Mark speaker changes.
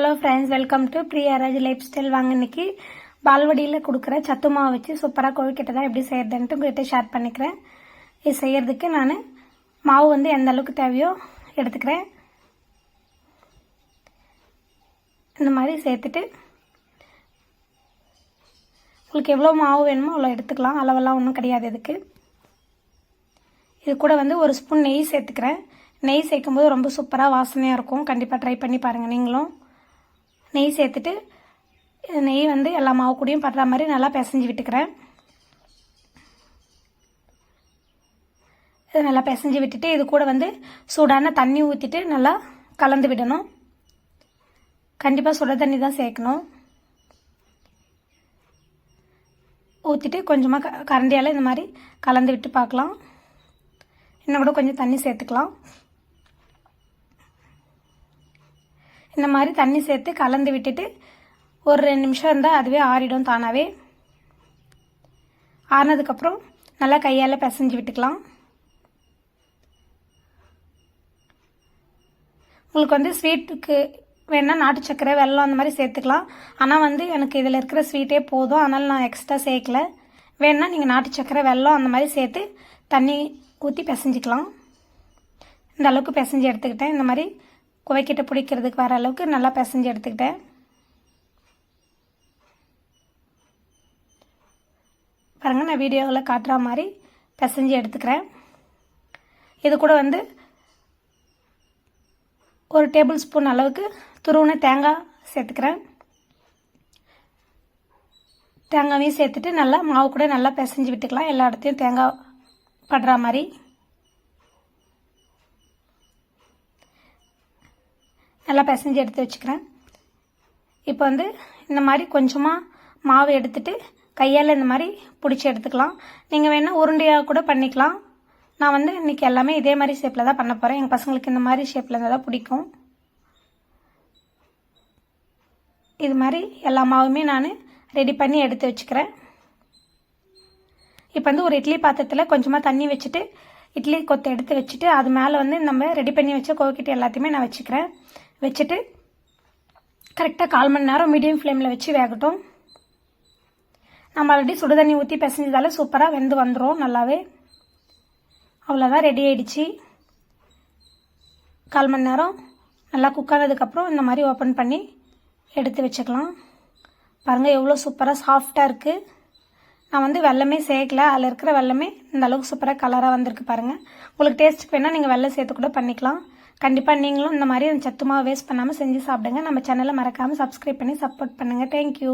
Speaker 1: Hello friends welcome to Priyaraj lifestyle வாங்க இன்னைக்கு பால்வடியில் கொடுக்குற சத்து மாவு வச்சு சூப்பராக கொழுக்கிட்ட தான் எப்படி செய்யறதுன்ட்டு உங்கள்கிட்ட ஷேர் பண்ணிக்கிறேன். இது செய்யறதுக்கு நான் மாவு வந்து எந்த அளவுக்கு தேவையோ எடுத்துக்கிறேன். இந்த மாதிரி சேர்த்துட்டு உங்களுக்கு எவ்வளோ மாவு வேணுமோ அவ்வளோ எடுத்துக்கலாம். அளவெல்லாம் ஒன்றும் கிடையாது இதுக்கு. இது கூட வந்து ஒரு ஸ்பூன் நெய் சேர்த்துக்கிறேன். நெய் சேர்க்கும்போது ரொம்ப சூப்பராக வாசனையாக இருக்கும். கண்டிப்பாக ட்ரை பண்ணி பாருங்கள் நீங்களும். நெய் சேர்த்துட்டு நெய் வந்து எல்லா மாவு கூடயும் படுற மாதிரி நல்லா பிசைஞ்சு விட்டுக்கிறேன். இது நல்லா பிசைஞ்சு விட்டுட்டு இது கூட வந்து சூடான தண்ணி ஊற்றிட்டு நல்லா கலந்து விடணும். கண்டிப்பாக சுட தண்ணி தான் சேர்க்கணும். ஊற்றிட்டு கொஞ்சமாக க கரண்டியால் இந்த மாதிரி கலந்து விட்டு பார்க்கலாம். இன்னும் கூட கொஞ்சம் தண்ணி சேர்த்துக்கலாம். இந்த மாதிரி தண்ணி சேர்த்து கலந்து விட்டுட்டு ஒரு ரெண்டு நிமிஷம் இருந்தால் அதுவே ஆறிடும் தானாகவே ஆறினதுக்கப்புறம் நல்லா கையால் பிசைஞ்சு விட்டுக்கலாம். உங்களுக்கு வந்து ஸ்வீட்டுக்கு வேணால் நாட்டு சர்க்கரை வெல்லம் அந்த மாதிரி சேர்த்துக்கலாம். ஆனால் வந்து எனக்கு இதில் இருக்கிற ஸ்வீட்டே போதும். அதனால் நான் எக்ஸ்ட்ரா சேர்க்கல. வேணால் நீங்கள் நாட்டு சர்க்கரை வெல்லம் அந்த மாதிரி சேர்த்து தண்ணி ஊற்றி பிசைஞ்சிக்கலாம். இந்த அளவுக்கு பிசைஞ்சு எடுத்துக்கிட்டேன். இந்த மாதிரி குவைக்கிட்ட பிடிக்கிறதுக்கு வர அளவுக்கு நல்லா பிசைஞ்சு எடுத்துக்கிட்டேன். பாருங்கள் நான் வீடியோவில் காட்டுற மாதிரி பிசைஞ்சு எடுத்துக்கிறேன். இது கூட வந்து ஒரு டேபிள் ஸ்பூன் அளவுக்கு துருவின தேங்காய் சேர்த்துக்கிறேன். தேங்காயும் சேர்த்துட்டு நல்லா மாவு கூட நல்லா பிசைஞ்சு விட்டுக்கலாம். எல்லா இடத்தையும் தேங்காய் படுற மாதிரி. நல்லா பிசைஞ்சு எடுத்து வச்சுக்கிறேன். இப்போ வந்து இந்த மாதிரி கொஞ்சமாக மாவு எடுத்துட்டு கையால் இந்த மாதிரி பிடிச்சி எடுத்துக்கலாம். நீங்கள் வேணால் உருண்டையாக கூட பண்ணிக்கலாம். நான் வந்து இன்றைக்கி எல்லாமே இதே மாதிரி ஷேப்பில் தான் பண்ண போகிறேன் எங்கள் பசங்களுக்கு இந்த மாதிரி ஷேப்பில் இருந்தால் தான் பிடிக்கும். இது மாதிரி எல்லா மாவுமே நான் ரெடி பண்ணி எடுத்து வச்சுக்கிறேன். இப்போ வந்து ஒரு இட்லி பாத்திரத்தில் கொஞ்சமாக தண்ணி வச்சுட்டு இட்லி கொத்தை எடுத்து வச்சுட்டு அது மேலே வந்து நம்ம ரெடி பண்ணி வச்ச கோக்கிட்டு எல்லாத்தையுமே நான் வச்சுக்கிறேன். வச்சுட்டு கரெக்டாக கால் மணி நேரம் மீடியம் ஃப்ளேமில் வச்சு வேகட்டும். நம்ம ஆல்ரெடி சுடு தண்ணி ஊற்றி பிசைஞ்சதால சூப்பராக வெந்து வந்துடும் நல்லாவே. அவ்வளோதான் ரெடி ஆகிடுச்சு கால் மணி நேரம் நல்லா குக் ஆனதுக்கப்புறம் இந்த மாதிரி ஓப்பன் பண்ணி எடுத்து வச்சுக்கலாம். பாருங்கள் எவ்வளோ சூப்பராக சாஃப்டாக இருக்குது நான் வந்து வெள்ளமே சேர்க்கல. அதில் இருக்கிற வெள்ளமே இந்த அளவுக்கு சூப்பராக கலராக வந்திருக்கு பாருங்கள் உங்களுக்கு டேஸ்ட்டுக்கு வேணால் நீங்கள் வெள்ளை சேர்த்து கூட பண்ணிக்கலாம். கண்டிப்பாக நீங்களும் இந்த மாதிரி அந்த சத்துமாவை வேஸ்ட் பண்ணாமல் செஞ்சு சாப்பிடுங்க. நம்ம சேனலை மறக்காமல் சப்ஸ்கிரைப் பண்ணி சப்போர்ட் பண்ணுங்கள் தேங்க்யூ